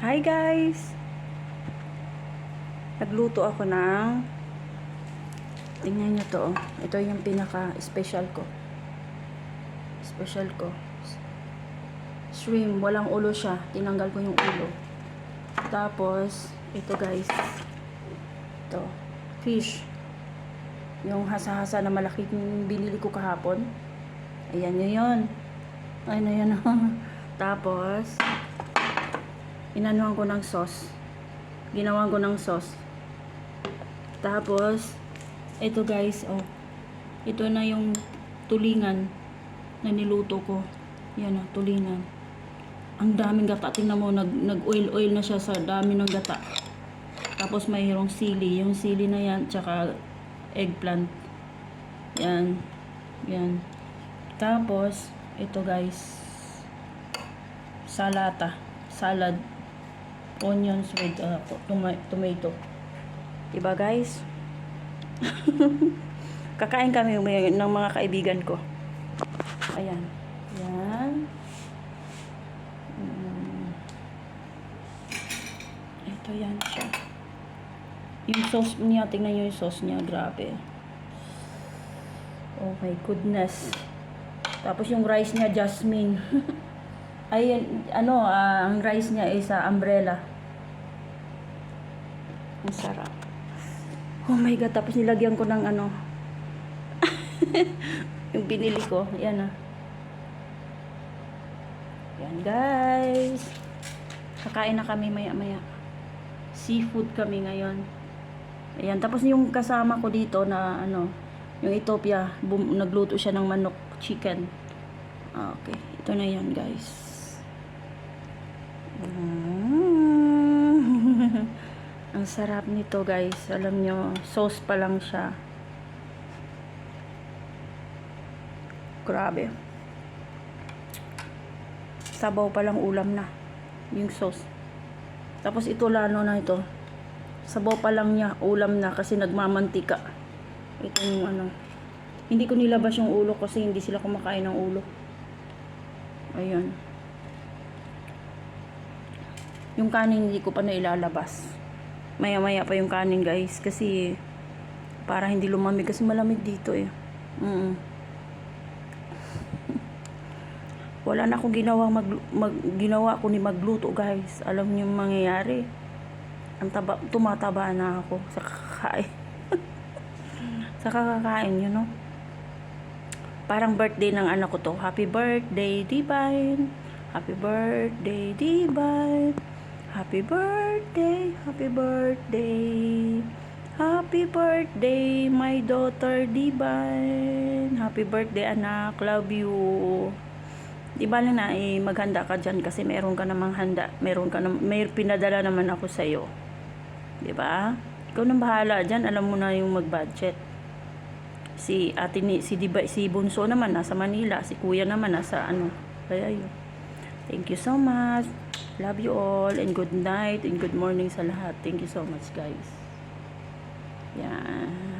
Hi guys! Nagluto ako ng tingnan nyo to oh. ito yung pinaka special ko. Special ko. Shrimp, walang ulo siya. Tinanggal ko yung ulo. Tapos ito guys. Ito. Fish. Yung hasa-hasa na malaki yung binili ko kahapon. Ayan yun yun. Ayun na yun tapos inanuhan ko ng sauce. Ginawan ko ng sauce. Tapos ito guys oh. Ito na yung tulingan na niluto ko. Yan oh tulingan. Ang daming gata. Tingnan mo nag, nag oil oil na siya sa dami ng gata. Tapos mayroong sili. Yung sili na yan tsaka eggplant. Yan. Yan. Tapos ito guys. Salata. Salad onions with uh, toma- tomato. Diba guys? Kakain kami ng mga kaibigan ko. Ayan. Yan Mm. ito yan siya. Yung sauce niya tingnan nyo yung sauce niya grabe. Oh my goodness. Tapos yung rice niya jasmine ay ano ah, ang rice niya is ah, umbrella. Ang sarap. Oh my god tapos nilagyan ko ng ano. Yung binili ko yan ah. Yan guys. Kakain na kami maya maya seafood kami ngayon. Ayan tapos yung kasama ko dito na ano yung Ethiopia bum- nagluto siya ng manok chicken. Ah, okay. Ito na yan guys Mm. Ang sarap nito guys. Alam nyo, sauce pa lang siya. Grabe. Sabaw pa lang ulam na. Yung sauce. Tapos ito lano na ito. Sabaw pa lang niya, ulam na kasi nagmamantika. Ito yung ano. Hindi ko nilabas yung ulo kasi hindi sila kumakain ng ulo. Ayun. Yung kanin hindi ko pa na ilalabas. Maya-maya pa yung kanin guys kasi para hindi lumamig kasi malamig dito eh. Mm. Wala na akong ginawa mag, mag ginawa ko ni magluto guys. Alam niyo yung mangyayari. Ang taba, tumataba na ako sa kakain. sa kakakain, you know. Parang birthday ng anak ko to. Happy birthday, Divine. Happy birthday, Divine. Happy birthday, happy birthday. Happy birthday, my daughter Divine. Happy birthday, anak. Love you. Di ba na eh, maghanda ka dyan kasi meron ka namang handa. Meron ka na, may pinadala naman ako sa'yo. Di ba? Ikaw nang bahala dyan. Alam mo na yung mag-budget. Si ate ni, si, Diba, si Bunso naman nasa Manila. Si Kuya naman nasa ano. Kaya yun. Thank you so much. Love you all and good night and good morning sa lahat. Thank you so much guys. Yan.